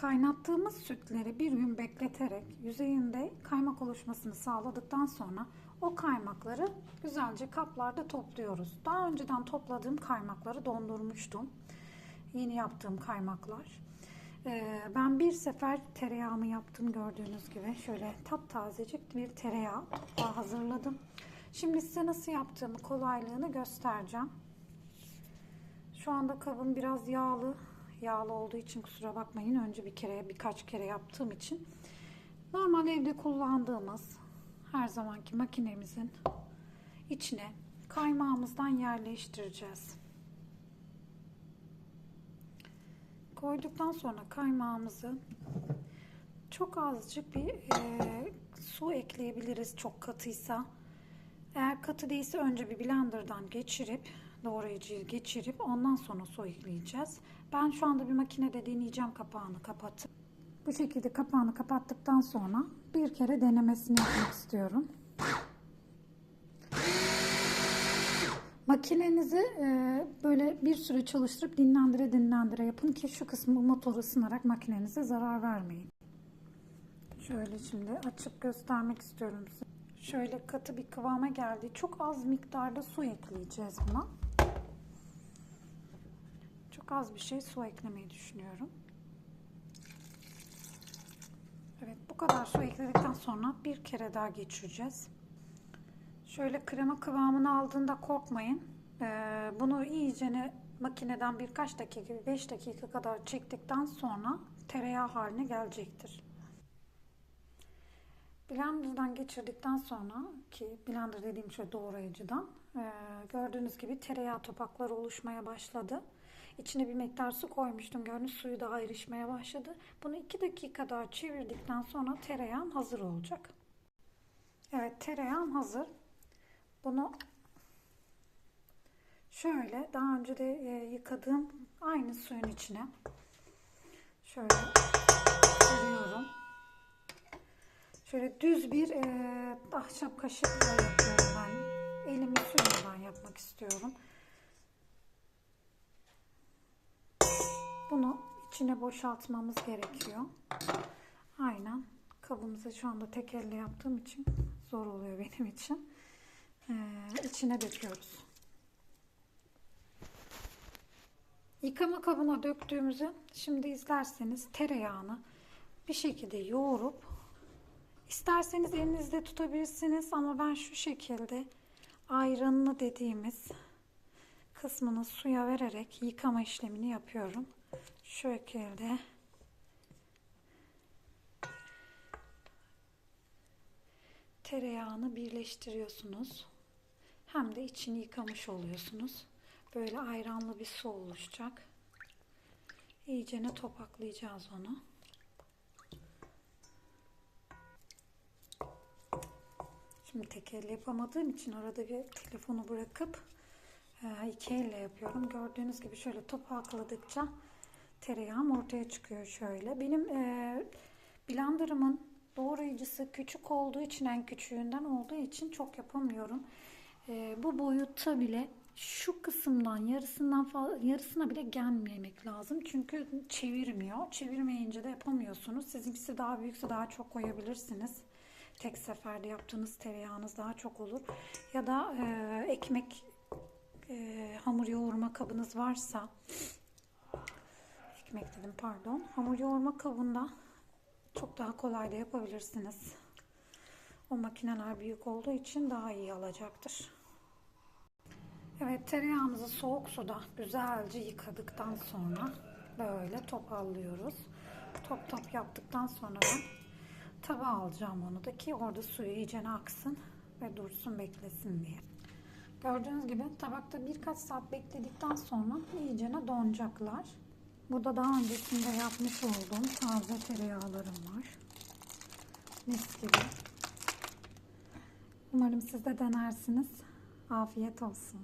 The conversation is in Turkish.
Kaynattığımız sütleri bir gün bekleterek yüzeyinde kaymak oluşmasını sağladıktan sonra o kaymakları güzelce kaplarda topluyoruz. Daha önceden topladığım kaymakları dondurmuştum. Yeni yaptığım kaymaklar. Ee, ben bir sefer tereyağımı yaptım gördüğünüz gibi. Şöyle taptazecik bir tereyağı hazırladım. Şimdi size nasıl yaptığımı kolaylığını göstereceğim. Şu anda kabım biraz yağlı. Yağlı olduğu için kusura bakmayın. Önce bir kere birkaç kere yaptığım için. Normal evde kullandığımız her zamanki makinemizin içine kaymağımızdan yerleştireceğiz. Koyduktan sonra kaymağımızı çok azıcık bir e, su ekleyebiliriz çok katıysa. Eğer katı değilse önce bir blenderdan geçirip doğrayıcıyı geçirip ondan sonra ekleyeceğiz. Ben şu anda bir makinede deneyeceğim kapağını kapatıp. Bu şekilde kapağını kapattıktan sonra bir kere denemesini yapmak istiyorum. Makinenizi e, böyle bir süre çalıştırıp dinlendire dinlendire yapın ki şu kısmı motor ısınarak makinenize zarar vermeyin. Şöyle şimdi açıp göstermek istiyorum size. Şöyle katı bir kıvama geldi. Çok az miktarda su ekleyeceğiz buna. Çok az bir şey su eklemeyi düşünüyorum. Evet bu kadar su ekledikten sonra bir kere daha geçireceğiz. Şöyle krema kıvamını aldığında korkmayın. Ee, bunu iyicene makineden birkaç dakika, 5 dakika kadar çektikten sonra tereyağı haline gelecektir. Blender'dan geçirdikten sonra ki blender dediğim şey doğrayıcıdan e, gördüğünüz gibi tereyağı topakları oluşmaya başladı. İçine bir miktar su koymuştum. Gördüğünüz suyu da ayrışmaya başladı. Bunu 2 dakika daha çevirdikten sonra tereyağım hazır olacak. Evet tereyağım hazır. Bunu şöyle daha önce de e, yıkadığım aynı suyun içine şöyle seriyorum. Şöyle düz bir e, ahşap kaşıkla yapıyorum ben. Elimi sürmeden yapmak istiyorum. Bunu içine boşaltmamız gerekiyor. Aynen. Kabımızı şu anda tek elle yaptığım için zor oluyor benim için. Ee, içine döküyoruz. Yıkama kabına döktüğümüzü şimdi izlerseniz tereyağını bir şekilde yoğurup isterseniz elinizde tutabilirsiniz ama ben şu şekilde ayranını dediğimiz kısmını suya vererek yıkama işlemini yapıyorum. Şekilde tereyağını birleştiriyorsunuz. Hem de içini yıkamış oluyorsunuz. Böyle ayranlı bir su oluşacak. İyicene topaklayacağız onu. Şimdi tek elle yapamadığım için arada bir telefonu bırakıp e, iki elle yapıyorum. Gördüğünüz gibi şöyle topakladıkça tereyağım ortaya çıkıyor şöyle. Benim e, blenderımın doğrayıcısı küçük olduğu için en küçüğünden olduğu için çok yapamıyorum. E, bu boyutta bile şu kısımdan yarısından fazla, yarısına bile gelmemek lazım. Çünkü çevirmiyor. Çevirmeyince de yapamıyorsunuz. Sizinkisi daha büyükse daha çok koyabilirsiniz. Tek seferde yaptığınız tereyağınız daha çok olur. Ya da e, ekmek e, hamur yoğurma kabınız varsa ekmek dedim pardon. Hamur yoğurma kabında çok daha kolay da yapabilirsiniz. O makineler büyük olduğu için daha iyi alacaktır. Evet tereyağımızı soğuk suda güzelce yıkadıktan sonra böyle topallıyoruz. Top top yaptıktan sonra ben tabağa alacağım onu da ki orada suyu iyice aksın ve dursun beklesin diye. Gördüğünüz gibi tabakta birkaç saat bekledikten sonra iyice donacaklar. Burada daha öncesinde yapmış olduğum taze tereyağlarım var. Mis gibi. Umarım siz de denersiniz. Afiyet olsun.